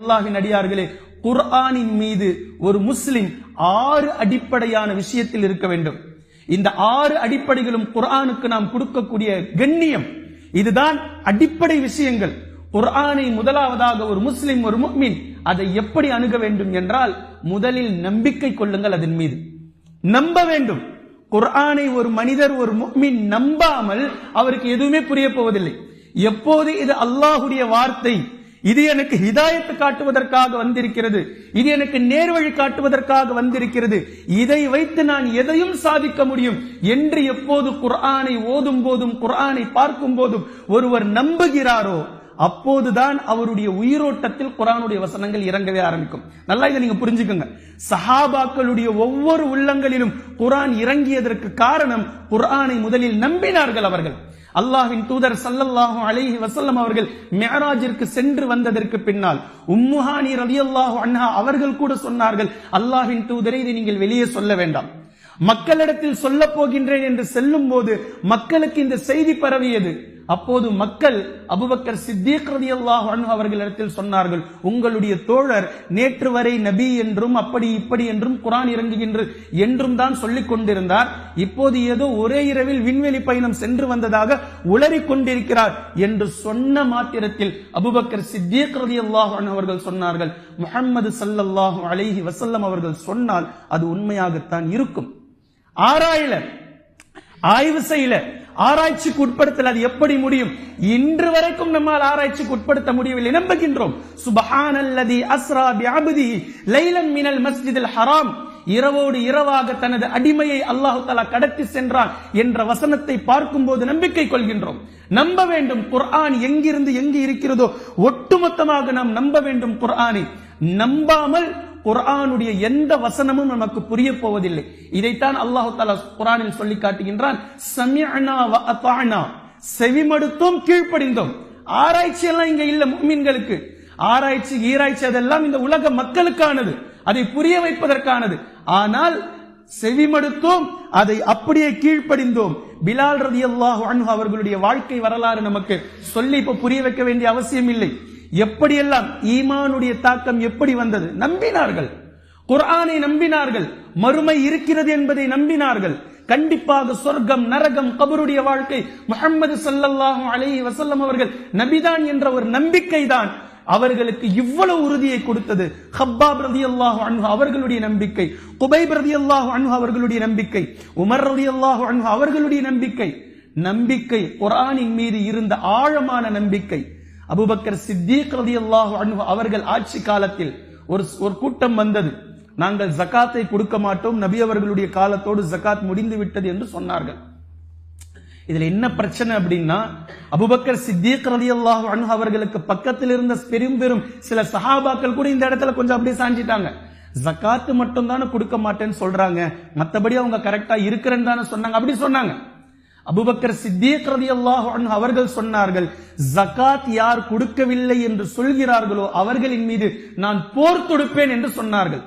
அல்லாஹின் அடியார்களே குர்ஆனின் மீது ஒரு முஸ்லிம் ஆறு அடிப்படையான விஷயத்தில் இருக்க வேண்டும். இந்த ஆறு அடிப்படைகளும் குர்ஆனுக்கு நாம் கொடுக்கக்கூடிய கண்ணியம். இதுதான் அடிப்படை விஷயங்கள். குர்ஆனை முதலாவதாக ஒரு முஸ்லிம் ஒரு முக்மின் அதை எப்படி அணுக வேண்டும் என்றால் முதலில் நம்பிக்கை கொள்ளுங்கள் அதன் மீது. நம்ப வேண்டும். குர்ஆனை ஒரு மனிதர் ஒரு முக்மின் நம்பாமல் அவருக்கு எதுவுமே புரிய போவதில்லை. எப்போது இது அல்லாஹுடைய வார்த்தை இது எனக்கு ஹிதாயத்து காட்டுவதற்காக வந்திருக்கிறது. இது எனக்கு நேர்வழி காட்டுவதற்காக வந்திருக்கிறது. இதை வைத்து நான் எதையும் சாதிக்க முடியும். என்று எப்போது குர்ஆனை ஓதும் போதும் குர்ஆனை பார்க்கும் போதும் ஒருவர் நம்புகிறாரோ அப்போதுதான் அவருடைய உயிரோட்டத்தில் குரானுடைய வசனங்கள் இறங்கவே ஆரம்பிக்கும். நல்லா இதை நீங்க புரிஞ்சுக்கோங்க. சஹாபாக்களுடைய ஒவ்வொரு உள்ளங்களிலும் குரான் இறங்கியதற்கு காரணம் குர்ஆனை முதலில் நம்பினார்கள் அவர்கள். அல்லாஹின் தூதர் சல்லல்லாஹு அலைஹி வசல்லம் அவர்கள் மேராஜிற்கு சென்று வந்ததற்கு பின்னால் உம்முஹானி ரலியல்லாஹு அண்ணா அவர்கள் கூட சொன்னார்கள் அல்லாஹின் தூதரை இதை நீங்கள் வெளியே சொல்ல வேண்டாம். மக்களிடத்தில் சொல்ல போகின்றேன் என்று செல்லும் போது மக்களுக்கு இந்த செய்தி பரவியது. அப்போது மக்கள் அபுபக்கர் சித்திக் ரதி அல்லாஹ் அவர்களிடத்தில் சொன்னார்கள் உங்களுடைய தோழர் நேற்று வரை நபி என்றும் அப்படி இப்படி என்றும் குரான் இறங்குகின்ற என்றும் தான் சொல்லிக் கொண்டிருந்தார். இப்போது ஏதோ ஒரே இரவில் விண்வெளி பயணம் சென்று வந்ததாக உளறிக் கொண்டிருக்கிறார் என்று சொன்ன மாத்திரத்தில் அபுபக்கர் சித்திக் ரதி அல்லாஹ் அவர்கள் சொன்னார்கள். முகமது ஸல்லல்லாஹு அலைஹி வசல்லம் அவர்கள் சொன்னால் அது உண்மையாகத்தான் இருக்கும். ஆராயல ஆய்வு செய்யல ஆராய்ச்சிக்கு உட்படுத்தல் அது எப்படி முடியும்? இன்று வரைக்கும் நம்மால் ஆராய்ச்சிக்கு உட்படுத்த முடியவில்லை. நம்புகின்றோம். சுபஹானல்லதி அஸ்ரா பியாபதி லைலன் மினல் மஸ்ஜிதில் ஹராம். இரவோடு இரவாக தனது அடிமையை அல்லாஹு தலா கடத்தி சென்றான் என்ற வசனத்தை பார்க்கும்போது நம்பிக்கை கொள்கின்றோம். நம்ப வேண்டும் குர்ஆன் எங்கிருந்து எங்கு இருக்கிறதோ. ஒட்டுமொத்தமாக நாம் நம்ப வேண்டும் குர்ஆனை. நம்பாமல் குரானுடைய எந்த வசனமும் நமக்கு புரிய போவதில்லை. இதைத்தான் அல்லாஹு தாலா குரானில் சொல்லி காட்டுகின்றான் வ செவிமடுத்தோம் கீழ்ப்படிந்தோம். ஆராய்ச்சி எல்லாம் இங்க இல்ல மீன்களுக்கு ஆராய்ச்சி ஈராய்ச்சி அதெல்லாம் இந்த உலக மக்களுக்கானது. அதை புரிய வைப்பதற்கானது. ஆனால் செவிமடுத்தோம் அதை அப்படியே கீழ்ப்படிந்தோம். பிலால் ரதி அல்லாஹ் அவர்களுடைய வாழ்க்கை வரலாறு நமக்கு சொல்லி இப்ப புரிய வைக்க வேண்டிய அவசியம் இல்லை எப்படியெல்லாம் ஈமானுடைய தாக்கம் எப்படி வந்தது? நம்பினார்கள். குர்ஆனை நம்பினார்கள். மறுமை இருக்கிறது என்பதை நம்பினார்கள். கண்டிப்பாக சொர்க்கம் நரகம் கபருடைய வாழ்க்கை முகமது ஸல்லல்லாஹு அலி வசல்லம் அவர்கள் நபிதான் என்ற ஒரு நம்பிக்கை தான் அவர்களுக்கு இவ்வளவு உறுதியை கொடுத்தது. ஹப்பா பிரதி அல்லாஹு அன்ஹு அவர்களுடைய நம்பிக்கை. குபை பிரதி அல்லாஹு அன்ஹு அவர்களுடைய நம்பிக்கை. உமர் ரதியல்லாஹு அன்ஹு அவர்களுடைய நம்பிக்கை. நம்பிக்கை குரானின் மீது இருந்த ஆழமான நம்பிக்கை. அபுபக்கர் சித்திக் ரலியல்லாஹு அன்ஹு அவர்கள் ஆட்சி காலத்தில் ஒரு ஒரு கூட்டம் வந்தது. நாங்கள் ஜகாத்தை கொடுக்க மாட்டோம். நபி அவர்களுடைய காலத்தோடு ஜகாத் முடிந்து விட்டது என்று சொன்னார்கள். இதுல என்ன பிரச்சனை அப்படின்னா அபுபக்கர் சித்திக் ரலியல்லாஹு அன்ஹு அவர்களுக்கு பக்கத்தில் இருந்த பெரும் பெரும் சில சஹாபாக்கள் கூட இந்த இடத்துல கொஞ்சம் அப்படியே சாஞ்சிட்டாங்க. ஜகாத்து மட்டும் தானே கொடுக்க மாட்டேன்னு சொல்றாங்க. மத்தபடி அவங்க கரெக்டா இருக்கிறேன்னு தானே சொன்னாங்க. அப்படி சொன்னாங்க. அபுபக்கர் சித்தீக் ரதி அவர்கள் சொன்னார்கள் ஜகாத் யார் கொடுக்கவில்லை என்று சொல்கிறார்களோ அவர்களின் மீது நான் போர் தொடுப்பேன் என்று சொன்னார்கள்.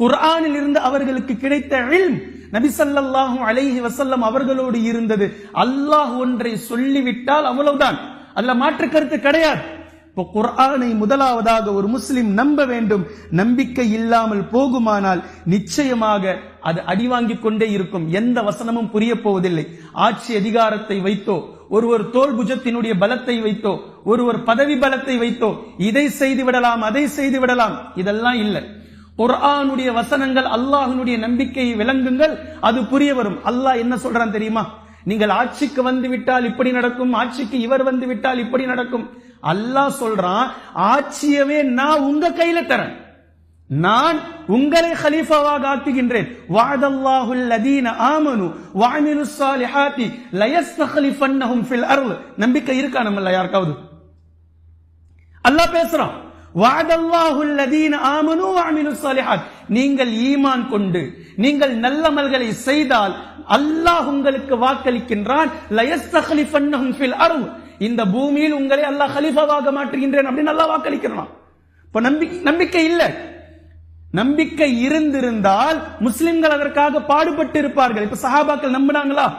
குர்ஆனில் இருந்து அவர்களுக்கு கிடைத்த இல்ம் நபி ஸல்லல்லாஹு அலைஹி வசல்லம் அவர்களோடு இருந்தது. அல்லாஹ் ஒன்றை சொல்லிவிட்டால் அவ்வளவுதான். அல்ல மாற்று கருத்து கிடையாது. இப்போ குர்ஆனை முதலாவதாக ஒரு முஸ்லிம் நம்ப வேண்டும். நம்பிக்கை இல்லாமல் போகுமானால் நிச்சயமாக அது அடிவாங்கிக் கொண்டே இருக்கும். எந்த வசனமும் புரிய போவதில்லை. ஆட்சி அதிகாரத்தை வைத்தோ ஒருவர் தோல் புஜத்தினுடைய பலத்தை வைத்தோ ஒருவர் பதவி பலத்தை வைத்தோ இதை செய்து விடலாம் அதை செய்து விடலாம் இதெல்லாம் இல்லை. குர்ஆனுடைய வசனங்கள் அல்லாஹனுடைய நம்பிக்கையை விளங்குங்கள் அது புரிய வரும். அல்லாஹ் என்ன சொல்றான் தெரியுமா? நீங்கள் ஆட்சிக்கு வந்து விட்டால் இப்படி நடக்கும் ஆட்சிக்கு இவர் வந்து விட்டால் இப்படி நடக்கும். அல்லாஹ் சொல்றான் ஆட்சியவே நான் உங்க கையில தரேன். நான் உங்களை ஹலீஃபாவாக ஆக்குகின்றேன். வாதல்லாஹுல் லதீன ஆமனு வஅமிலு லயஸ் லயஸ்தக்லிஃபன்னஹும் ஃபில் அருள் நம்பிக்கை இருக்கா நம்மள யாருக்காவது? அல்லாஹ் பேசுறான் வாதல்லாஹுல் லதீன ஆமனு வாமிலு சாலிஹாத் நீங்கள் ஈமான் கொண்டு நீங்கள் நல்லமல்களை செய்தால் அல்லாஹ் உங்களுக்கு வாக்களிக்கின்றான் லயஸ்தக்லிஃபன்னஹும் ஃபில் அருள் இந்த பூமியில் உங்களை அல்லாஹ் ஹலிஃபாவாக மாற்றுகின்றேன் அப்படின்னு நல்லா வாக்களிக்கிறான். இப்ப நம்பிக்கை நம்பிக்கை இல்லை. நம்பிக்கை இருந்திருந்தால் முஸ்லிம்கள் அதற்காக பாடுபட்டு இருப்பார்கள் இப்ப சஹாபாக்கள் நம்பினாங்களா?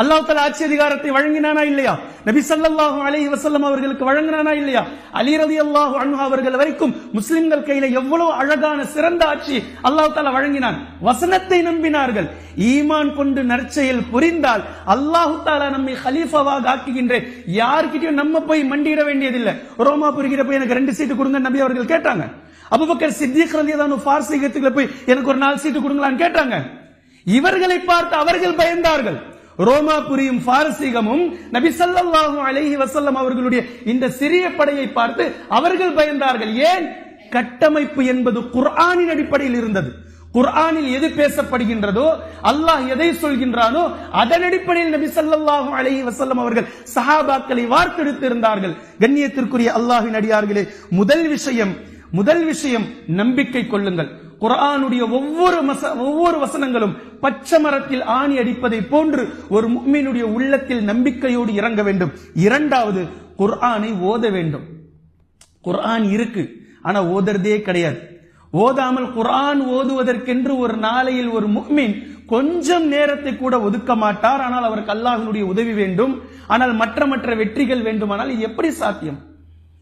அல்லாஹ் தலா ஆட்சி அதிகாரத்தை வழங்கினானா இல்லையா? நபி சல்லாஹு அலைஹி வசல்லம் அவர்களுக்கு வழங்கினானா இல்லையா? அலி ரவி அல்லாஹு அன்ஹா அவர்கள் வரைக்கும் முஸ்லிம்கள் கையில எவ்வளவு அழகான சிறந்த ஆட்சி அல்லாஹ் தஆலா வழங்கினான். வசனத்தை நம்பினார்கள். ஈமான் கொண்டு நற்செயல் புரிந்தால் அல்லாஹு தாலா நம்மை ஹலீஃபாவாக ஆக்குகின்ற யார்கிட்டயும் நம்ம போய் மண்டியிட வேண்டியதில்லை. ரோமா புரிகிற போய் எனக்கு ரெண்டு சீட்டு கொடுங்க நபி அவர்கள் கேட்டாங்க. அபுபக்கர் சித்திக் ரலியதானு ஃபார்சிகத்துக்கு போய் எனக்கு ஒரு நாலு சீட்டு கொடுங்களான்னு கேட்டாங்க. இவர்களை பார்த்து அவர்கள் பயந்தார்கள். ரோமாபுரியும் பாரசீகமும் நபி சல்லாஹு அலஹி வசல்லம் அவர்களுடைய இந்த சிறிய படையை பார்த்து அவர்கள் பயந்தார்கள் ஏன் கட்டமைப்பு என்பது குர்ஆனின் அடிப்படையில் இருந்தது? குர்ஆனில் எது பேசப்படுகின்றதோ அல்லாஹ் எதை சொல்கின்றானோ அதன் அடிப்படையில் நபி சல்லாஹு அலஹி வசல்லம் அவர்கள் சஹாபாக்களை வார்த்தெடுத்து இருந்தார்கள் கண்ணியத்திற்குரிய அல்லாஹின் அடியார்களே முதல் விஷயம் முதல் விஷயம் நம்பிக்கை கொள்ளுங்கள். குரானுடைய ஒவ்வொரு ஒவ்வொரு வசனங்களும் பச்சை மரத்தில் ஆணி அடிப்பதை போன்று ஒரு மும்மீனுடைய உள்ளத்தில் நம்பிக்கையோடு இறங்க வேண்டும். இரண்டாவது குர்ஆனை ஓத வேண்டும். குர்ஆன் இருக்கு ஆனா ஓதுறதே கிடையாது. ஓதாமல் குரான் ஓதுவதற்கென்று ஒரு நாளையில் ஒரு முஃமின் கொஞ்சம் நேரத்தை கூட ஒதுக்க மாட்டார். ஆனால் அவருக்கு அல்லாஹ்வினுடைய உதவி வேண்டும். ஆனால் மற்ற மற்ற வெற்றிகள் வேண்டுமானால் இது எப்படி சாத்தியம்?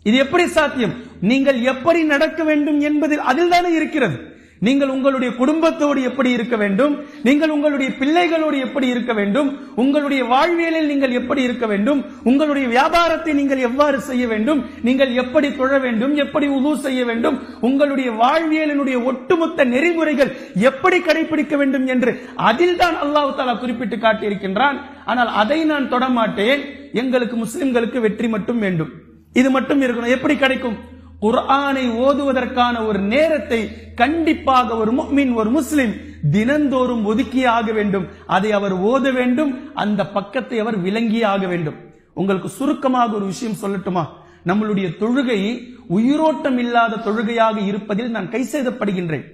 இது எப்படி சாத்தியம்? நீங்கள் எப்படி நடக்க வேண்டும் என்பதில் அதில் தானே இருக்கிறது. நீங்கள் உங்களுடைய குடும்பத்தோடு எப்படி இருக்க வேண்டும்? நீங்கள் உங்களுடைய பிள்ளைகளோடு எப்படி இருக்க வேண்டும்? உங்களுடைய வாழ்வியலில் நீங்கள் எப்படி இருக்க வேண்டும்? உங்களுடைய வியாபாரத்தை நீங்கள் எவ்வாறு செய்ய வேண்டும்? நீங்கள் எப்படி தொழ வேண்டும்? எப்படி உது செய்ய வேண்டும்? உங்களுடைய வாழ்வியலினுடைய ஒட்டுமொத்த நெறிமுறைகள் எப்படி கடைபிடிக்க வேண்டும் என்று அதில் தான் அல்லாஹ் தாலா குறிப்பிட்டு காட்டியிருக்கின்றான். ஆனால் அதை நான் தொடமாட்டேன் எங்களுக்கு முஸ்லிம்களுக்கு வெற்றி மட்டும் வேண்டும். இது மட்டும் இருக்கணும். எப்படி கிடைக்கும்? குர்ஆனை ஓதுவதற்கான ஒரு நேரத்தை கண்டிப்பாக ஒரு முக்மின் ஒரு முஸ்லிம் தினந்தோறும் ஒதுக்கியே ஆக வேண்டும். அதை அவர் ஓத வேண்டும். அந்த பக்கத்தை அவர் விளங்கியே ஆக வேண்டும். உங்களுக்கு சுருக்கமாக ஒரு விஷயம் சொல்லட்டுமா? நம்மளுடைய தொழுகை உயிரோட்டம் இல்லாத தொழுகையாக இருப்பதில் நான் கை செய்தப்படுகின்றேன்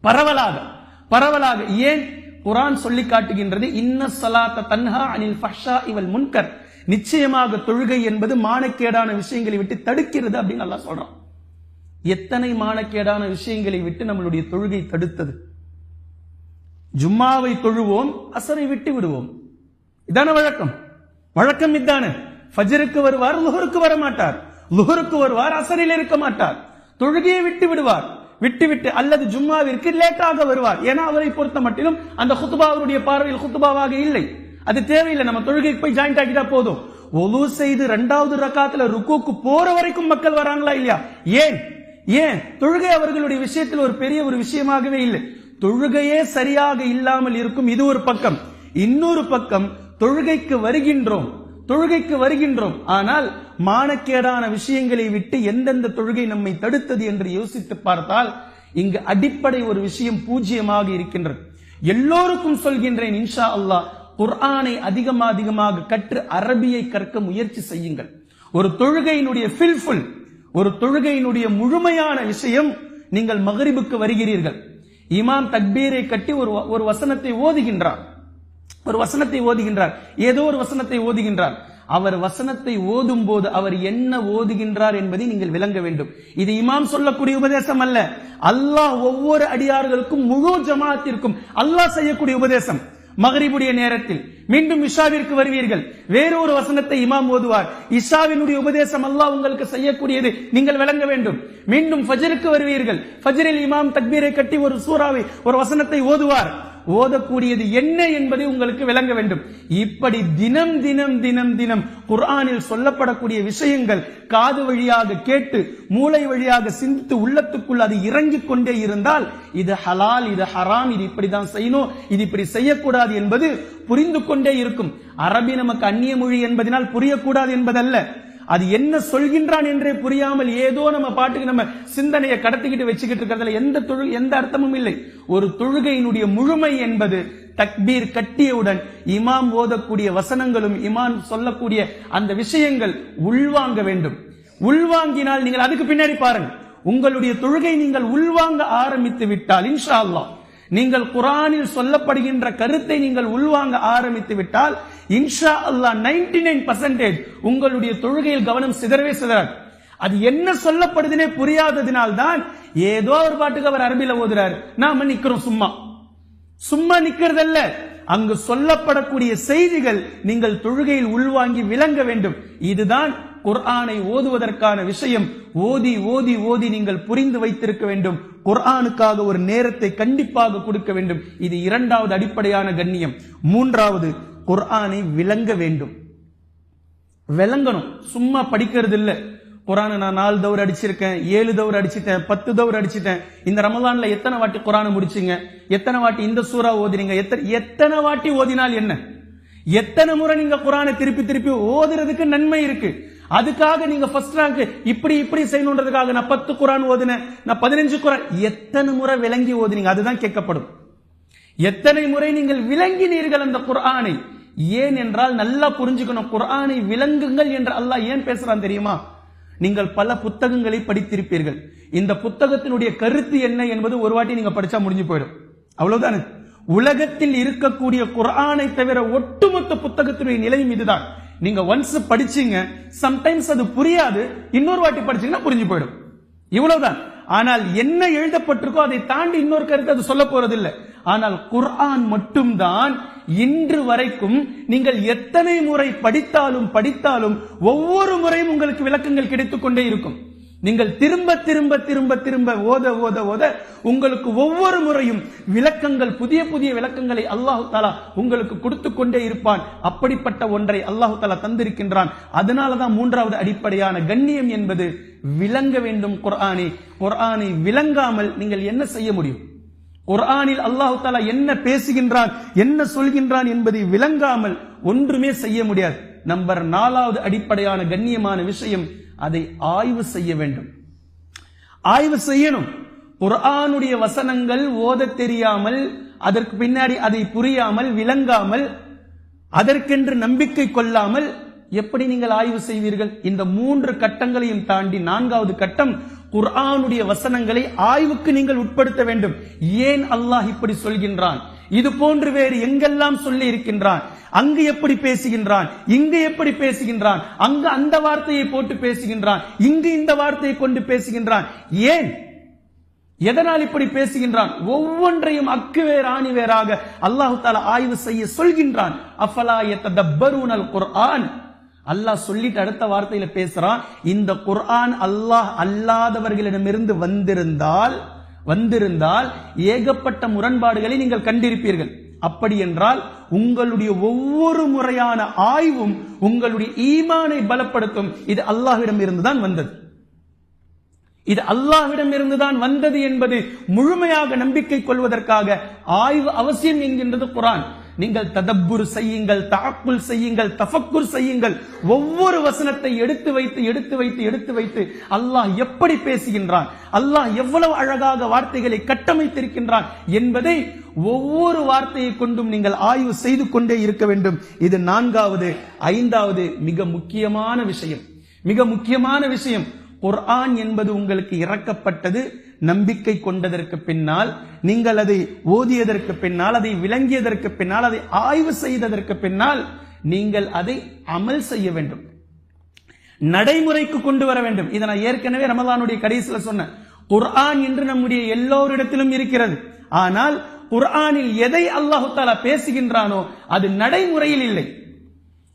பரவலாக பரவலாக. ஏன்? குரான் சொல்லி காட்டுகின்றது இன்ன சலாத்த தன்ஹா அனில் ஃபஷா இவல் முன்கர். நிச்சயமாக தொழுகை என்பது மானக்கேடான விஷயங்களை விட்டு தடுக்கிறது அப்படின்னு நல்லா சொல்றான். எத்தனை மானக்கேடான விஷயங்களை விட்டு நம்மளுடைய தொழுகை தடுத்தது? ஜும்மாவை தொழுவோம் அசரை விட்டு விடுவோம். இதான வழக்கம். வழக்கம் இதானே. ஃபஜருக்கு வருவார் லுஹருக்கு வர மாட்டார் லுஹருக்கு வருவார் அசரில் இருக்க மாட்டார். தொழுகையை விட்டு விடுவார். விட்டு விட்டு அல்லது ஜும்மாவிற்கு லேட்டாக வருவார். ஏன்னா அவரை பொறுத்த மட்டிலும் அந்த ஹுத்துபா அவருடைய பார்வையில் ஹுத்துபாவாக இல்லை. அது தேவையில்லை நம்ம தொழுகைக்கு போய் ஜாயிண்ட் ஆகிட்டா போதும். ஒலு செய்து இரண்டாவது ரக்காத்துல ருக்குக்கு போற வரைக்கும் மக்கள் வராங்களா இல்லையா? ஏன்? ஏன்? தொழுகை அவர்களுடைய விஷயத்தில் ஒரு பெரிய ஒரு விஷயமாகவே இல்லை. தொழுகையே சரியாக இல்லாமல் இருக்கும் இது ஒரு பக்கம். இன்னொரு பக்கம் தொழுகைக்கு வருகின்றோம் தொழுகைக்கு வருகின்றோம். ஆனால் மானக்கேடான விஷயங்களை விட்டு எந்தெந்த தொழுகை நம்மை தடுத்தது என்று யோசித்து பார்த்தால் இங்கு அடிப்படை ஒரு விஷயம் பூஜ்ஜியமாக இருக்கின்றது. எல்லோருக்கும் சொல்கின்றேன் இன்ஷா அல்லாஹ் குர்ஆனை அதிகமாக அதிகமாக கற்று அரபியை கற்க முயற்சி செய்யுங்கள். ஒரு தொழுகையினுடைய ஃபில்ஃபுல் ஒரு தொழுகையினுடைய முழுமையான விஷயம் நீங்கள் மகரிபுக்கு வருகிறீர்கள். இமாம் தக்பீரை கட்டி ஒரு ஒரு வசனத்தை ஓதுகின்றார். ஒரு வசனத்தை ஓதுகின்றார். ஏதோ ஒரு வசனத்தை ஓதுகின்றார். அவர் வசனத்தை ஓதும் போது அவர் என்ன ஓதுகின்றார் என்பதை நீங்கள் விளங்க வேண்டும். இது இமாம் சொல்லக்கூடிய உபதேசம் அல்ல. அல்லாஹ் ஒவ்வொரு அடியார்களுக்கும் முழு ஜமாத்திற்கும் அல்லாஹ் செய்யக்கூடிய உபதேசம். மகரிபுடைய நேரத்தில் மீண்டும் இஷாவிற்கு வருவீர்கள். வேறொரு வசனத்தை இமாம் ஓதுவார். இஷாவினுடைய உபதேசம் அல்லாஹ் உங்களுக்கு செய்யக்கூடியது நீங்கள் விளங்க வேண்டும். மீண்டும் ஃபஜருக்கு வருவீர்கள். ஃபஜரில் இமாம் தக்பீரை கட்டி ஒரு சூறாவை ஒரு வசனத்தை ஓதுவார். ஓதக்கூடியது என்ன என்பதை உங்களுக்கு விளங்க வேண்டும். இப்படி தினம் தினம் தினம் தினம் குர்ஆனில் சொல்லப்படக்கூடிய விஷயங்கள் காது வழியாக கேட்டு மூளை வழியாக சிந்தித்து உள்ளத்துக்குள் அது இறங்கிக் கொண்டே இருந்தால் இது ஹலால் இது ஹராம் இது இப்படிதான் செய்யணும் இது இப்படி செய்யக்கூடாது என்பது புரிந்து கொண்டே இருக்கும். அரபி நமக்கு அந்நிய மொழி என்பதனால் புரியக்கூடாது என்பதல்ல. அது என்ன சொல்கின்றான் என்றே புரியாமல் ஏதோ நம்ம பாட்டுக்கு நம்ம சிந்தனையை கடத்திக்கிட்டு வச்சுக்கிட்டு இருக்கிறதுல எந்த தொழு எந்த அர்த்தமும் இல்லை. ஒரு தொழுகையினுடைய முழுமை என்பது தக்பீர் கட்டியவுடன் இமாம் ஓதக்கூடிய வசனங்களும் இமாம் சொல்லக்கூடிய அந்த விஷயங்கள் உள்வாங்க வேண்டும். உள்வாங்கினால் நீங்கள் அதுக்கு பின்னாடி பாருங்க உங்களுடைய தொழுகை நீங்கள் உள்வாங்க ஆரம்பித்து விட்டால் இன்ஷா அல்லாஹ் நீங்கள் குரானில் சொல்லப்படுகின்ற கருத்தை நீங்கள் உள்வாங்க ஆரம்பித்து விட்டால் இன்ஷா அல்லாஹ் 99% நைன் பர்சன்டேஜ் உங்களுடைய தொழுகையில் கவனம் சிதறவே சிதறாது. அது என்ன சொல்லப்படுதுனே புரியாததினால் தான் ஏதோ ஒரு பாட்டுக்கு அவர் அரபில ஓதுறாரு. நாம நிக்கிறோம் சும்மா. சும்மா நிக்கிறதல்ல. அங்கு சொல்லப்படக்கூடிய செய்திகள் நீங்கள் தொழுகையில் உள்வாங்கி விளங்க வேண்டும். இதுதான் குர்ஆனை ஓதுவதற்கான விஷயம் ஓதி ஓதி ஓதி நீங்கள் புரிந்து வைத்திருக்க வேண்டும். குர்ஆனுக்காக ஒரு நேரத்தை கண்டிப்பாக கொடுக்க வேண்டும். இது இரண்டாவது அடிப்படையான கண்ணியம். மூன்றாவது குர்ஆனை விளங்க வேண்டும். விளங்கணும். சும்மா படிக்கிறது இல்ல குரானை நான் நாலு தவறு அடிச்சிருக்கேன் ஏழு தவறு அடிச்சிட்டேன் பத்து தவறு அடிச்சிட்டேன். இந்த ரமதான்ல எத்தனை வாட்டி குரானை முடிச்சீங்க? எத்தனை வாட்டி இந்த சூறா ஓதினீங்க? எத்தனை எத்தனை வாட்டி ஓதினால் என்ன? எத்தனை முறை நீங்க குரானை திருப்பி திருப்பி ஓதுறதுக்கு நன்மை இருக்கு. அதுக்காக நீங்க ஃபர்ஸ்ட் ரேங்க் இப்படி இப்படி செய்யணுன்றதுக்காக நான் பத்து குரான் ஓதுனேன் நான் பதினஞ்சு குரான். எத்தனை முறை விளங்கி ஓதுனீங்க? அதுதான் கேட்கப்படும். எத்தனை முறை நீங்கள் விளங்கினீர்கள் அந்த குர்ஆனை? ஏன் என்றால் நல்லா புரிஞ்சுக்கணும். குரானை விளங்குங்கள் என்று அல்லாஹ் ஏன் பேசுறான் தெரியுமா? நீங்கள் பல புத்தகங்களை படித்திருப்பீர்கள். இந்த புத்தகத்தினுடைய கருத்து என்ன என்பது ஒரு வாட்டி நீங்க படிச்சா முடிஞ்சு போயிடும். அவ்வளவுதானே? உலகத்தில் இருக்கக்கூடிய குர்ஆனை தவிர ஒட்டுமொத்த புத்தகத்தினுடைய நிலையும் இதுதான். நீங்க ஒன்ஸ் படிச்சீங்க சம்டைம்ஸ் அது புரியாது இன்னொரு வாட்டி படிச்சீங்கன்னா புரிஞ்சு போயிடும். இவ்வளவுதான். ஆனால் என்ன எழுதப்பட்டிருக்கோ அதை தாண்டி இன்னொரு கருத்து அது சொல்ல போறதில்லை. ஆனால் குர்ஆன் மட்டும்தான் இன்று வரைக்கும் நீங்கள் எத்தனை முறை படித்தாலும் படித்தாலும் ஒவ்வொரு முறையும் உங்களுக்கு விளக்கங்கள் கிடைத்துக் கொண்டே இருக்கும். நீங்கள் திரும்ப திரும்ப திரும்ப திரும்ப ஓத ஓத ஓத உங்களுக்கு ஒவ்வொரு முறையும் விளக்கங்கள் புதிய புதிய விளக்கங்களை அல்லாஹு தாலா உங்களுக்கு கொடுத்து கொண்டே இருப்பான். அப்படிப்பட்ட ஒன்றை அல்லாஹு தாலா தந்திருக்கின்றான். அதனாலதான் மூன்றாவது அடிப்படையான கண்ணியம் என்பது விளங்க வேண்டும் குர்ஆனை. குர்ஆனை விளங்காமல் நீங்கள் என்ன செய்ய முடியும்? குர்ஆனில் அல்லாஹு தாலா என்ன பேசுகின்றான் என்ன சொல்கின்றான் என்பதை விளங்காமல் ஒன்றுமே செய்ய முடியாது. நம்பர் நாலாவது அடிப்படையான கண்ணியமான விஷயம் அதை ஆய்வு செய்ய வேண்டும். ஆய்வு செய்யணும். குர்ஆனுடைய வசனங்கள் ஓத தெரியாமல் அதற்கு பின்னாடி அதை புரியாமல் விளங்காமல் அதற்கென்று நம்பிக்கை கொள்ளாமல் எப்படி நீங்கள் ஆய்வு செய்வீர்கள்? இந்த மூன்று கட்டங்களையும் தாண்டி நான்காவது கட்டம் குர்ஆனுடைய வசனங்களை ஆய்வுக்கு நீங்கள் உட்படுத்த வேண்டும். ஏன் அல்லாஹ் இப்படி சொல்கின்றான்? இது போன்று வேறு எங்கெல்லாம் சொல்லி இருக்கின்றான்? அங்கு எப்படி பேசுகின்றான்? இங்கு எப்படி பேசுகின்றான்? அங்கு அந்த வார்த்தையை போட்டு பேசுகின்றான். இங்கு இந்த வார்த்தையை கொண்டு பேசுகின்றான். ஏன்? எதனால் இப்படி பேசுகின்றான்? ஒவ்வொன்றையும் அக்கு வேர் ஆணி வேறாக அல்லாஹு தாலா ஆய்வு செய்ய சொல்கின்றான். அஃபலா யத்ததப்பரூனல் குர்ஆன் அல்லாஹ் சொல்லிட்டு அடுத்த வார்த்தையில பேசுறான். இந்த குர்ஆன் அல்லாஹ் அல்லாதவர்களிடமிருந்து வந்திருந்தால் வந்திருந்தால் ஏகப்பட்ட முரண்பாடுகளை நீங்கள் கண்டிருப்பீர்கள். அப்படி என்றால் உங்களுடைய ஒவ்வொரு முறையான ஆய்வும் உங்களுடைய ஈமானை பலப்படுத்தும். இது அல்லாஹ்விடம் இருந்துதான் வந்தது. இது அல்லாஹ்விடம் இருந்துதான் வந்தது என்பது முழுமையாக நம்பிக்கை கொள்வதற்காக ஆய்வு அவசியம் என்கின்றது குரான் நீங்கள் ததப்புர் செய்யுங்கள் தாக்குல் செய்யுங்கள் தஃபக்குர் செய்யுங்கள். ஒவ்வொரு வசனத்தை எடுத்து வைத்து எடுத்து வைத்து எடுத்து வைத்து அல்லாஹ் எப்படி பேசுகின்றான்? அல்லாஹ் எவ்வளவு அழகாக வார்த்தைகளை கட்டமைத்திருக்கின்றான் என்பதை ஒவ்வொரு வார்த்தையை கொண்டும் நீங்கள் ஆய்வு செய்து கொண்டே இருக்க வேண்டும். இது நான்காவது ஐந்தாவது மிக முக்கியமான விஷயம். மிக முக்கியமான விஷயம் குர்ஆன் என்பது உங்களுக்கு இறக்கப்பட்டது. நம்பிக்கை கொண்டதற்கு பின்னால் நீங்கள் அதை ஓதியதற்கு பின்னால் அதை விளங்கியதற்கு பின்னால் அதை ஆய்வு செய்ததற்கு பின்னால் நீங்கள் அதை அமல் செய்ய வேண்டும். நடைமுறைக்கு கொண்டு வர வேண்டும். இதை நான் ஏற்கனவே ரமதானுடைய கடைசியில் சொன்னேன். குர்ஆன் என்று நம்முடைய எல்லோரிடத்திலும் இருக்கிறது. ஆனால் குர்ஆனில் எதை அல்லாஹு தாலா பேசுகின்றானோ அது நடைமுறையில் இல்லை.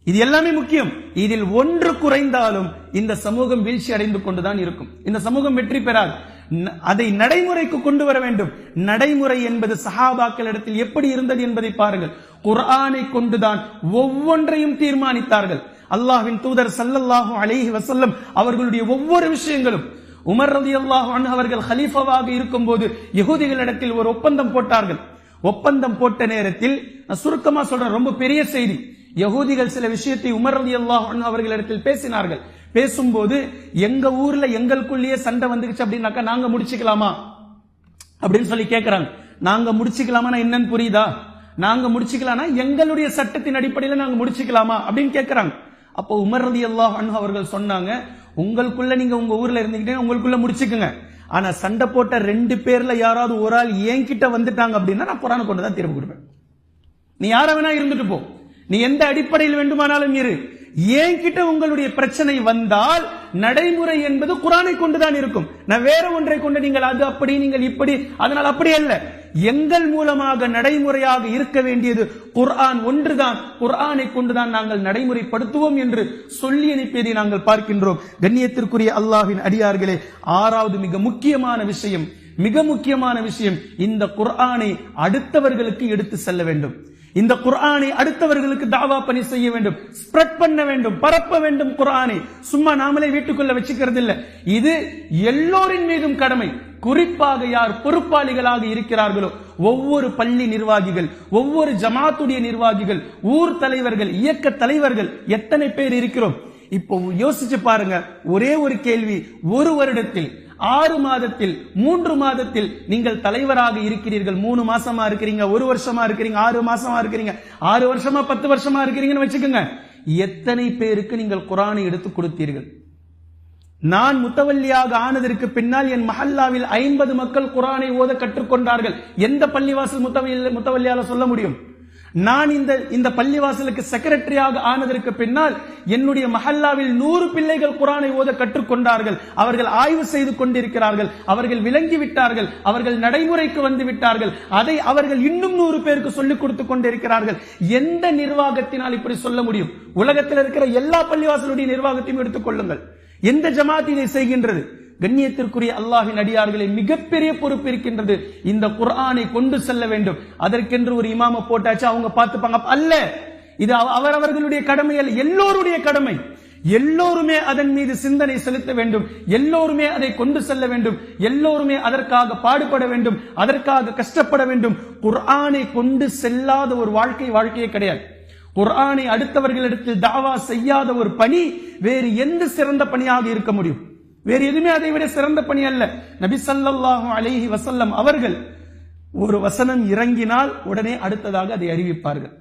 இது எல்லாமே முக்கியம். இதில் ஒன்று குறைந்தாலும் இந்த சமூகம் வீழ்ச்சி அடைந்து கொண்டுதான் இருக்கும். இந்த சமூகம் வெற்றி பெறாது. அதை நடைமுறைக்கு கொண்டு வர வேண்டும். நடைமுறை என்பது சஹாபாக்கள் இடத்தில் எப்படி இருந்தது என்பதை பாருங்கள். குர்ஆனை கொண்டுதான் ஒவ்வொன்றையும் தீர்மானித்தார்கள். அல்லாஹின் தூதர் சல்லல்லாஹு அலைஹி வசல்லம் அவர்களுடைய ஒவ்வொரு விஷயங்களும் உமர் ரலியல்லாஹு அன்ஹு அவர்கள் ஹலீஃபாவாக இருக்கும்போது யகுதிகளிடத்தில் ஒரு ஒப்பந்தம் போட்டார்கள். ஒப்பந்தம் போட்ட நேரத்தில் நான் சுருக்கமா சொல்றேன் ரொம்ப பெரிய செய்தி. யகூதிகள் சில விஷயத்தை உமர் ரலியல்லாஹு அன்ஹு அவர்களிடத்தில் பேசினார்கள். பேசும்போது எங்க ஊர்ல எங்களுக்குள்ளேயே சண்டை வந்துருச்சு அப்படின்னாக்கா நாங்க முடிச்சுக்கலாமா? அப்படின்னு சொல்லி கேட்கிறாங்க நாங்க முடிச்சுக்கலாமா என்னன்னு புரியுதா? நாங்க முடிச்சுக்கலாம்னா எங்களுடைய சட்டத்தின் அடிப்படையில் நாங்க முடிச்சுக்கலாமா? அப்படின்னு கேட்கிறாங்க அப்போ உமர் ரதி அல்லாஹ் அவர்கள் சொன்னாங்க உங்களுக்குள்ள நீங்க உங்க ஊர்ல இருந்துகிட்டே உங்களுக்குள்ள முடிச்சுக்குங்க. ஆனா சண்டை போட்ட ரெண்டு பேர்ல யாராவது ஒரு ஆள் என்கிட்ட வந்துட்டாங்க அப்படின்னா நான் புறான கொண்டு தான் தீர்வு கொடுப்பேன். நீ யார வேணா இருந்துட்டு போ. நீ எந்த அடிப்படையில் வேண்டுமானாலும் இரு. என்கிட்ட உங்களுடைய பிரச்சனை வந்தால் நடைமுறை என்பது குரானை கொண்டுதான் இருக்கும். நான் வேற ஒன்றை கொண்டு நீங்கள் அது அப்படி நீங்கள் இப்படி அதனால் அப்படி அல்ல. எங்கள் மூலமாக நடைமுறையாக இருக்க வேண்டியது குர்ஆன் ஒன்றுதான். குர்ஆனை கொண்டுதான் நாங்கள் நடைமுறைப்படுத்துவோம் என்று சொல்லி அனுப்பியதை நாங்கள் பார்க்கின்றோம். கண்ணியத்திற்குரிய அல்லாஹின் அடியார்களே ஆறாவது மிக முக்கியமான விஷயம் மிக முக்கியமான விஷயம் இந்த குர்ஆனை அடுத்தவர்களுக்கு எடுத்து செல்ல வேண்டும். இந்த குர்ஆனை அடுத்தவர்களுக்கு தாவா பணி செய்ய வேண்டும். ஸ்ப்ரெட் பண்ண வேண்டும். பரப்ப வேண்டும் குர்ஆனை. சும்மா நாமளே வீட்டுக்குள்ள வச்சுக்கிறது இல்ல இது எல்லோரின் மீதும் கடமை. குறிப்பாக யார் பொறுப்பாளிகளாக இருக்கிறார்களோ ஒவ்வொரு பள்ளி நிர்வாகிகள் ஒவ்வொரு ஜமாத்துடைய நிர்வாகிகள் ஊர் தலைவர்கள் இயக்க தலைவர்கள் எத்தனை பேர் இருக்கிறோம்? இப்போ யோசிச்சு பாருங்க ஒரே ஒரு கேள்வி ஒரு வருடத்தில் ஆறு மாதத்தில் மூன்று மாதத்தில் நீங்கள் தலைவராக இருக்கிறீர்கள். மூணு மாசமா இருக்கிறீங்க ஒரு வருஷமா இருக்கிறீங்க ஆறு மாசமா இருக்கிறீங்க. ஆறு வருஷமா பத்து வருஷமா இருக்கிறீங்கன்னு வச்சுக்கோங்க. எத்தனை பேருக்கு நீங்கள் குரானை எடுத்து கொடுத்தீர்கள்? நான் முத்தவல்லியாக ஆனதற்கு பின்னால் என் மஹல்லாவில் ஐம்பது மக்கள் குரானை ஓத கற்றுக்கொண்டார்கள். எந்த பள்ளிவாசல் முத்தவல்லியால சொல்ல முடியும்? நான் இந்த இந்த பள்ளிவாசலுக்கு செக்ரட்டரியாக ஆனதற்கு பின்னால் என்னுடைய மஹல்லாவில் நூறு பிள்ளைகள் குரானை ஓத கற்றுக்கொண்டார்கள். அவர்கள் ஆய்வு செய்து கொண்டிருக்கிறார்கள். அவர்கள் விளங்கி விட்டார்கள். அவர்கள் நடைமுறைக்கு வந்து விட்டார்கள். அதை அவர்கள் இன்னும் நூறு பேருக்கு சொல்லிக் கொடுத்து கொண்டிருக்கிறார்கள். எந்த நிர்வாகத்தினால் இப்படி சொல்ல முடியும்? உலகத்தில் இருக்கிற எல்லா பள்ளிவாசலுடைய நிர்வாகத்தையும் எடுத்துக் கொள்ளுங்கள். எந்த ஜமாத் இதை செய்கின்றது? கண்ணியத்திற்குரிய அல்லாஹின் அடியார்களை மிகப்பெரிய பொறுப்பு இருக்கின்றது. இந்த குர்ஆனை கொண்டு செல்ல வேண்டும். அதற்கென்று ஒரு இமாம போட்டாச்சு அவங்க பார்த்துப்பாங்க அல்ல. இது அவரவர்களுடைய கடமை அல்ல எல்லோருடைய கடமை. எல்லோருமே அதன் மீது சிந்தனை செலுத்த வேண்டும். எல்லோருமே அதை கொண்டு செல்ல வேண்டும். எல்லோருமே அதற்காக பாடுபட வேண்டும் அதற்காக கஷ்டப்பட வேண்டும். குர்ஆனை கொண்டு செல்லாத ஒரு வாழ்க்கை வாழ்க்கையே கிடையாது. குர்ஆனை அடுத்தவர்களிடத்தில் தாவா செய்யாத ஒரு பணி வேறு எந்த சிறந்த பணியாக இருக்க முடியும்? வேறு எதுவுமே அதை விட சிறந்த பணி அல்ல. நபி சல்லாஹூ அலைஹி வசல்லம் அவர்கள் ஒரு வசனம் இறங்கினால் உடனே அடுத்ததாக அதை அறிவிப்பார்கள்.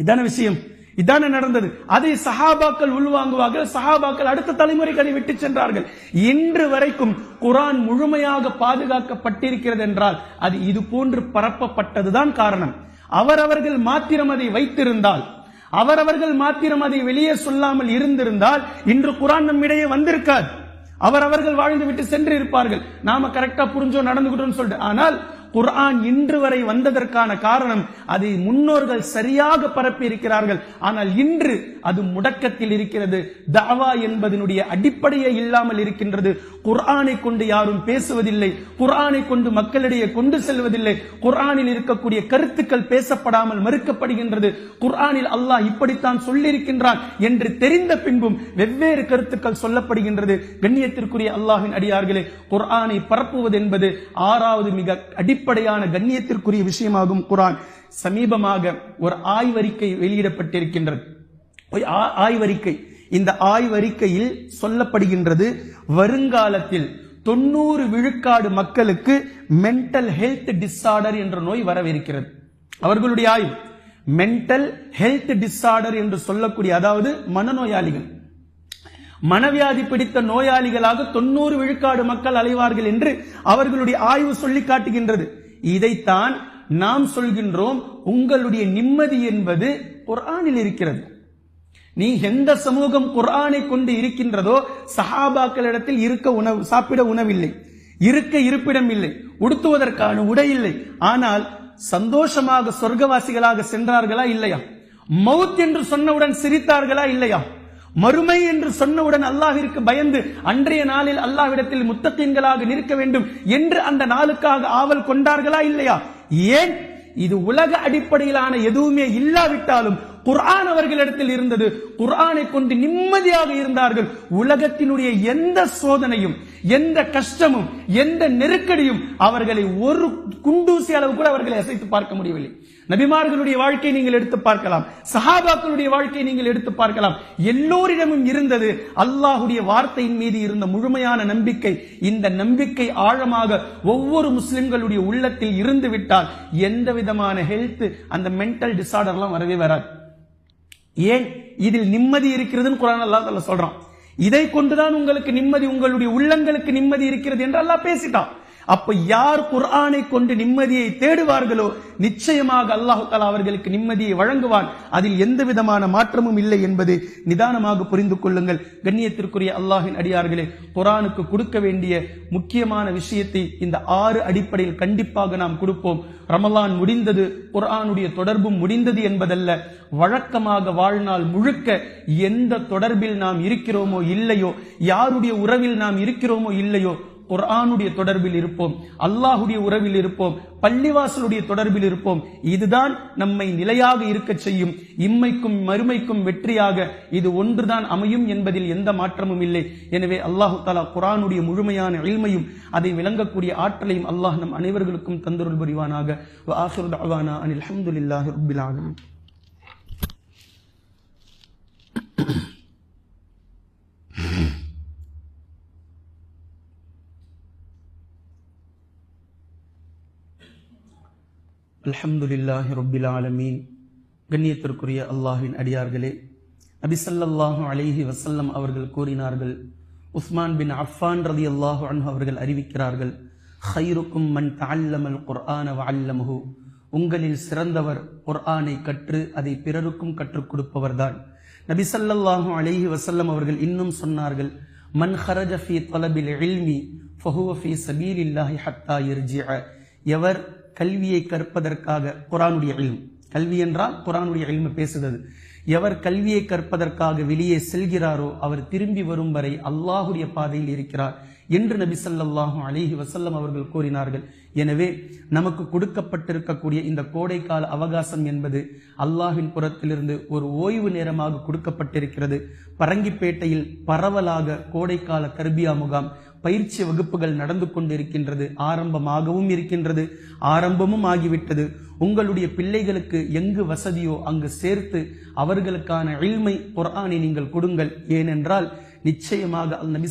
இதான விஷயம். இதான நடந்தது. அதை சஹாபாக்கள் உள்வாங்குவார்கள். சஹாபாக்கள் அடுத்த தலைமுறைக்கு அதை விட்டு சென்றார்கள். இன்று வரைக்கும் குரான் முழுமையாக பாதுகாக்கப்பட்டிருக்கிறது என்றால் அது இது போன்று பரப்பப்பட்டதுதான் காரணம். அவரவர்கள் மாத்திரம் அதை வைத்திருந்தால் அவரவர்கள் மாத்திரம் அதை வெளியே சொல்லாமல் இருந்திருந்தால் இன்று குரான் நம்மிடையே வந்திருக்காது. அவரவர்கள் வாழ்ந்து விட்டு சென்று இருப்பார்கள் நாம கரெக்டா புரிஞ்சோ நடந்துகிட்டோம்னு சொல்லிட்டு. ஆனால் குர்ஆன் இன்று வரை வந்ததற்கான காரணம் அதை முன்னோர்கள் சரியாக பரப்பி இருக்கிறார்கள். ஆனால் இன்று அது முடக்கத்தில் இருக்கிறது. தாவா என்பதனுடைய அடிப்படையே இல்லாமல் இருக்கின்றது. குர்ஆனை கொண்டு யாரும் பேசுவதில்லை. குர்ஆனை கொண்டு மக்களிடையே கொண்டு செல்வதில்லை. குர்ஆனில் இருக்கக்கூடிய கருத்துக்கள் பேசப்படாமல் மறுக்கப்படுகின்றது. குர்ஆனில் அல்லாஹ் இப்படித்தான் சொல்லியிருக்கின்றான் என்று தெரிந்த பின்பும் வெவ்வேறு கருத்துக்கள் சொல்லப்படுகின்றது. கண்ணியத்திற்குரிய அல்லாஹின் அடியார்களே குர்ஆனை பரப்புவது என்பது ஆறாவது மிக அடிப்படையான கண்ணியத்திற்குரிய விஷயமாகும் குரான். சமீபமாக ஒரு ஆய்வறிக்கை வெளியிடப்பட்டிருக்கின்றது. ஆய்வறிக்கை. இந்த ஆய்வறிக்கையில் சொல்லப்படுகின்றது வருங்காலத்தில் தொண்ணூறு விழுக்காடு மக்களுக்கு மென்டல் ஹெல்த் டிஸார்டர் என்ற நோய் வரவிருக்கிறது. அவர்களுடைய ஆய்வு மென்டல் ஹெல்த் டிஸார்டர் என்று சொல்லக்கூடிய அதாவது மனநோயாளிகள் மனவியாதி பிடித்த நோயாளிகளாக தொண்ணூறு விழுக்காடு மக்கள் அலைவார்கள் என்று அவர்களுடைய ஆய்வு சொல்லி காட்டுகின்றது. இதைத்தான் நாம் சொல்கின்றோம் உங்களுடைய நிம்மதி என்பது குர்ஆனில் இருக்கிறது. நீ எந்த சமூகம் குர்ஆனை கொண்டு இருக்கின்றதோ சஹாபாக்களிடத்தில் இருக்க உணவு சாப்பிட உணவில்லை. இருக்க இருப்பிடம் இல்லை. உடுத்துவதற்கான உடை இல்லை. ஆனால் சந்தோஷமாக சொர்க்கவாசிகளாக சென்றார்களா இல்லையா? மவுத் என்று சொன்னவுடன் சிரித்தார்களா இல்லையா? மறுமை என்று சொன்னவுடன் அல்லாஹிற்கு பயந்து அன்றைய நாளில் அல்லாஹ்விடத்தில் முத்தத்தீன்களாக நிற்க வேண்டும் என்று அந்த நாளுக்காக ஆவல் கொண்டார்களா இல்லையா? ஏன்? இது உலக அடிப்படையிலான எதுவுமே இல்லாவிட்டாலும் குர்ஆன் அவர்களிடத்தில் இருந்தது. குர்ஆனை கொண்டு நிம்மதியாக இருந்தார்கள். உலகத்தினுடைய எந்த சோதனையும் எந்த கஷ்டமும் எந்த நெருக்கடியும் அவர்களை ஒரு குண்டூசி அளவு கூட அவர்களை அசைத்து பார்க்க முடியவில்லை. நபிமார்களுடைய வாழ்க்கையை நீங்கள் எடுத்து பார்க்கலாம். சஹாபாக்களுடைய வாழ்க்கையை நீங்கள் எடுத்து பார்க்கலாம். எல்லோரிடமும் இருந்தது அல்லாஹுடைய வார்த்தையின் மீது இருந்த முழுமையான நம்பிக்கை. இந்த நம்பிக்கை ஆழமாக ஒவ்வொரு முஸ்லிம்களுடைய உள்ளத்தில் இருந்து விட்டால் எந்த விதமான ஹெல்த் அந்த மென்டல் டிசார்டர்லாம் வரவே வராது. ஏன்? இதில் நிம்மதி இருக்கிறதுன்னு குரான் அல்லாஹ் சொல்றான். இதை கொண்டுதான் உங்களுக்கு நிம்மதி உங்களுடைய உள்ளங்களுக்கு நிம்மதி இருக்கிறது என்று அல்லாஹ் பேசிட்டான். அப்ப யார் குர்ஆனை கொண்டு நிம்மதியை தேடுவார்களோ நிச்சயமாக அல்லாஹு தாலா அவர்களுக்கு நிம்மதியை வழங்குவான். அதில் எந்த விதமான மாற்றமும் இல்லை என்பதை நிதானமாக புரிந்து கொள்ளுங்கள். கண்ணியத்திற்குரிய அல்லாஹின் அடியார்களே குரானுக்கு கொடுக்க வேண்டிய முக்கியமான விஷயத்தை இந்த ஆறு அடிப்படையில் கண்டிப்பாக நாம் கொடுப்போம். ரமலான் முடிந்தது குர்ஆனுடைய தொடர்பும் முடிந்தது என்பதல்ல வழக்கமாக வாழ்நாள் முழுக்க எந்த தொடர்பில் நாம் இருக்கிறோமோ இல்லையோ யாருடைய உறவில் நாம் இருக்கிறோமோ இல்லையோ குர்ஆனுடைய தொடர்பில் இருப்போம் அல்லாஹுடைய உறவில் இருப்போம் பள்ளிவாசலுடைய தொடர்பில் இருப்போம். இதுதான் நம்மை நிலையாக இருக்க செய்யும். இம்மைக்கும் மறுமைக்கும் வெற்றியாக இது ஒன்றுதான் அமையும் என்பதில் எந்த மாற்றமும் இல்லை. எனவே அல்லாஹு தாலா குரானுடைய முழுமையான இல்மையும் அதை விளங்கக்கூடிய ஆற்றலையும் அல்லாஹ் நம் அனைவர்களுக்கும் தந்தருள் புரிவானாக. அனில் அஹமதுல்லாஹி ரப்பில் அல்ஹம்துலில்லாஹி ரப்பில் ஆலமீன். கண்ணியத்திற்குரிய அல்லாஹ்வின் அடியார்களே நபி அலிஹி அலைஹி அவர்கள் கூறினார்கள் உஸ்மான் பின் அஃபான் ரலியல்லாஹு அன்ஹு அவர்கள் அறிவிக்கிறார்கள் ஹைருக்கும் மன் தால்லமல் குர்ஆன வஅல்லமஹு. உங்களில் சிறந்தவர் குர்ஆனை கற்று அதை பிறருக்கும் கற்றுக் கொடுப்பவர்தான். நபிசல்லாஹு அலிஹி அலைஹி அவர்கள் இன்னும் சொன்னார்கள் மன் ஹரஜஃபி தொலபில் எல்மி ஃபஹுவஃபி சபீர் இல்லாஹி ஹத்தா யர்ஜிஅ. எவர் கல்வியை கற்பதற்காக குரானுடைய இல்ம். கல்வி என்றால் குரானுடைய இல்ம பேசுகிறது எவர் கல்வியை கற்பதற்காக வெளியே செல்கிறாரோ அவர் திரும்பி வரும் வரை அல்லாஹுடைய பாதையில் இருக்கிறார் என்று நபி ஸல்லல்லாஹு அலிஹி வசல்லம் அவர்கள் கூறினார்கள். எனவே நமக்கு கொடுக்கப்பட்டிருக்கக்கூடிய இந்த கோடைக்கால அவகாசம் என்பது அல்லாஹின் புறத்திலிருந்து ஒரு ஓய்வு நேரமாக கொடுக்கப்பட்டிருக்கிறது. பரங்கிப்பேட்டையில் பரவலாக கோடைக்கால தர்பியா முகாம் பயிற்சி வகுப்புகள் நடந்து கொண்டிருக்கின்றது. ஆரம்பமாகவும் இருக்கின்றது. ஆரம்பமும் ஆகிவிட்டது. உங்களுடைய பிள்ளைகளுக்கு எங்கு வசதியோ அங்கு சேர்த்து அவர்களுக்கான இல்மை குரானை நீங்கள் கொடுங்கள். ஏனென்றால் நிச்சயமாக அல் நபி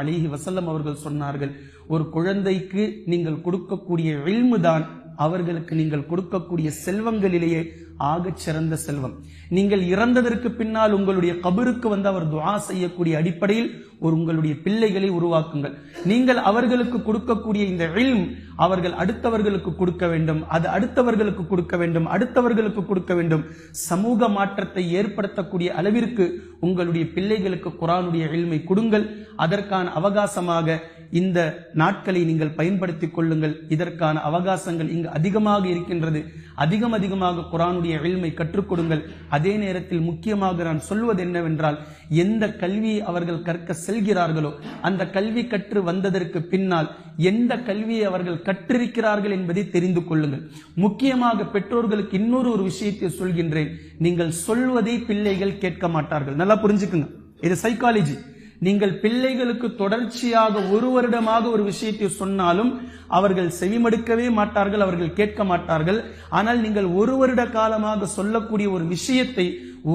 அலிஹி வசல்லம் அவர்கள் சொன்னார்கள் ஒரு குழந்தைக்கு நீங்கள் கொடுக்கக்கூடிய இல்மு தான் அவர்களுக்கு நீங்கள் கொடுக்கக்கூடிய செல்வங்களிலேயே ஆகச் சிறந்த செல்வம். நீங்கள் இறந்ததற்கு பின்னால் உங்களுடைய கபருக்கு வந்து அவர் துவா செய்யக்கூடிய அடிப்படையில் ஒரு உங்களுடைய பிள்ளைகளை உருவாக்குங்கள். நீங்கள் அவர்களுக்கு கொடுக்கக்கூடிய இந்த இல்ம் அவர்கள் அடுத்தவர்களுக்கு கொடுக்க வேண்டும். அது அடுத்தவர்களுக்கு கொடுக்க வேண்டும். அடுத்தவர்களுக்கு கொடுக்க வேண்டும். சமூக மாற்றத்தை ஏற்படுத்தக்கூடிய அளவிற்கு உங்களுடைய பிள்ளைகளுக்கு குரானுடைய இல்மை கொடுங்கள். அதற்கான அவகாசமாக இந்த நாட்களை நீங்கள் பயன்படுத்திக் கொள்ளுங்கள். இதற்கான அவகாசங்கள் இங்கு அதிகமாக இருக்கின்றது. அதிகம் அதிகமாக குரானுடைய இல்மை கற்றுக் கொடுங்கள். அதே நேரத்தில் முக்கியமாக நான் சொல்வது என்னவென்றால் எந்த கல்வியை அவர்கள் கற்க செல்கிறார்களோ அந்த கல்வி கற்று வந்ததற்கு பின்னால் எந்த கல்வியை அவர்கள் கற்றிருக்கிறார்கள் என்பதை தெரிந்து கொள்ளுங்கள். முக்கியமாக பெற்றோர்களுக்கு இன்னொரு ஒரு விஷயத்தை சொல்கின்றேன். நீங்கள் சொல்வதை பிள்ளைகள் கேட்க மாட்டார்கள். நல்லா புரிஞ்சுக்குங்க. இது சைக்காலஜி நீங்கள் பிள்ளைகளுக்கு தொடர்ச்சியாக ஒரு வருடமாக ஒரு விஷயத்தை சொன்னாலும் அவர்கள் செவிமடுக்கவே மாட்டார்கள் அவர்கள் கேட்க மாட்டார்கள். ஆனால் நீங்கள் ஒரு வருட காலமாக சொல்லக்கூடிய ஒரு விஷயத்தை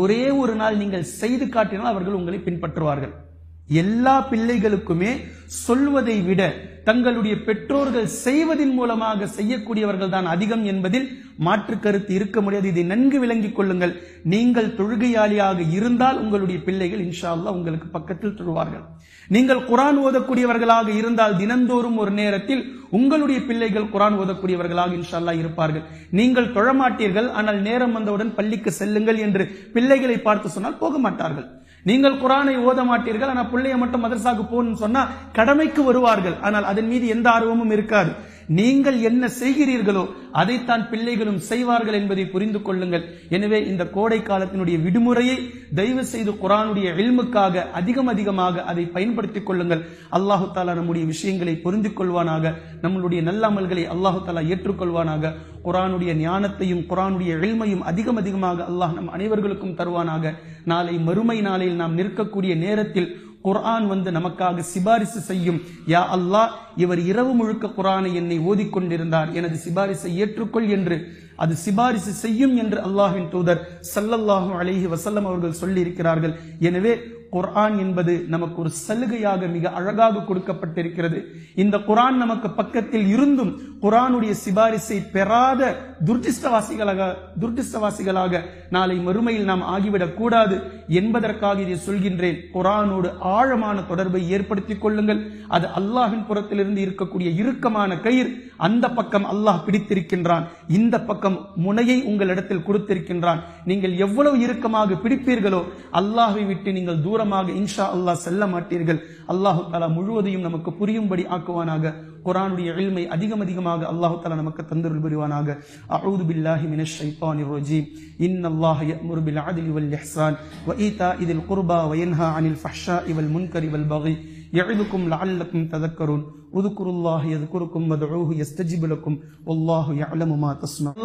ஒரே ஒரு நாள் நீங்கள் செய்து காட்டினால் அவர்கள் உங்களை பின்பற்றுவார்கள். எல்லா பிள்ளைகளுக்குமே சொல்வதை விட தங்களுடைய பெற்றோர்கள் செய்வதன் மூலமாக செய்யக்கூடியவர்கள் தான் அதிகம் என்பதில் மாற்று கருத்து இருக்க முடியாது. இதை நன்கு விளங்கிக் கொள்ளுங்கள். நீங்கள் தொழுகையாளியாக இருந்தால் உங்களுடைய பிள்ளைகள் இன்ஷா உங்களுக்கு பக்கத்தில் தொழுவார்கள். நீங்கள் குரான் ஓதக்கூடியவர்களாக இருந்தால் தினந்தோறும் ஒரு நேரத்தில் உங்களுடைய பிள்ளைகள் குரான் ஓதக்கூடியவர்களாக இன்ஷால்லா இருப்பார்கள். நீங்கள் தொழமாட்டீர்கள் ஆனால் நேரம் வந்தவுடன் பள்ளிக்கு செல்லுங்கள் என்று பிள்ளைகளை பார்த்து சொன்னால் போக மாட்டார்கள். நீங்கள் குரானை ஓத மாட்டீர்கள் ஆனால் பிள்ளைய மட்டும் மதரசாக்கு போகணும்னு சொன்னா கடமைக்கு வருவார்கள். ஆனால் அதன் மீது எந்த ஆர்வமும் இருக்காது. நீங்கள் என்ன செய்கிறீர்களோ அதைத்தான் பிள்ளைகளும் செய்வார்கள் என்பதை புரிந்து கொள்ளுங்கள். எனவே இந்த கோடை காலத்தினுடைய விடுமுறையை தயவு செய்து குரானுடைய இல்முக்காக அதிகம் அதிகமாக அதை பயன்படுத்திக் கொள்ளுங்கள். அல்லாஹு தாலா நம்முடைய விஷயங்களை புரிந்து கொள்வானாக நம்மளுடைய நல்ல அமல்களை அல்லாஹு தாலா ஏற்றுக்கொள்வானாக குரானுடைய ஞானத்தையும் குரானுடைய இல்மையும் அதிகம் அதிகமாக அல்லாஹ் நம் அனைவர்களுக்கும் தருவானாக. நாளை மறுமை நாளில் நாம் நிற்கக்கூடிய நேரத்தில் குர்ஆன் வந்து நமக்காக சிபாரிசு செய்யும். யா அல்லாஹ் இவர் இரவு முழுக்க குரானை என்னை ஓதிக்கொண்டிருந்தார். எனது சிபாரிசை ஏற்றுக்கொள் என்று. அது சிபாரிசு செய்யும் என்று அல்லாஹின் தூதர் சல்லல்லாஹு அலைஹி வசல்லம் அவர்கள் சொல்லி இருக்கிறார்கள் எனவே குர்ஆன் என்பது நமக்கு ஒரு சலுகையாக மிக அழகாக கொடுக்கப்பட்டிருக்கிறது. இந்த குரான் நமக்கு பக்கத்தில் இருந்தும் குரானுடைய சிபாரிசை பெறாத துர்திஷ்டவாசிகளாக துர்திஷ்டவாசிகளாக நாளை மறுமையில் நாம் ஆகிவிடக் கூடாது என்பதற்காக இதை சொல்கின்றேன். குரானோடு ஆழமான தொடர்பை ஏற்படுத்திக் கொள்ளுங்கள். அது அல்லாஹின் புறத்திலிருந்து இருக்கக்கூடிய இறுக்கமான கயிர் அந்த பக்கம் அல்லாஹ் பிடித்திருக்கின்றான். இந்த பக்கம் முனையை உங்களிடத்தில் கொடுத்திருக்கின்றான். நீங்கள் எவ்வளவு இறுக்கமாக பிடிப்பீர்களோ அல்லாஹை விட்டு நீங்கள் தூரம் தூரமாக இன்ஷா அல்லாஹ் செல்ல மாட்டீர்கள் அல்லாஹு தஆலா முழுவதையும் நமக்கு புரியும்படி ஆக்குவானாக குர்ஆனுடைய இல்மை அதிகம் அதிகமாக அல்லாஹு தஆலா நமக்கு தந்தருள் புரிவானாக அஊது பில்லாஹி மினஷ் ஷைத்தானிர் ரஜீம் இன்னல்லாஹ யஅமுரு பில் அத்லி வல் இஹ்சான் வ ஈதாஇ தில் குர்பா வ யன்ஹா அனில் ஃபஹ்ஷாஇ வல் முன்கரி வல் பகி يعظكم لعلكم تذكرون اذكروا الله يذكركم وادعوه يستجب لكم والله يعلم ما تصنعون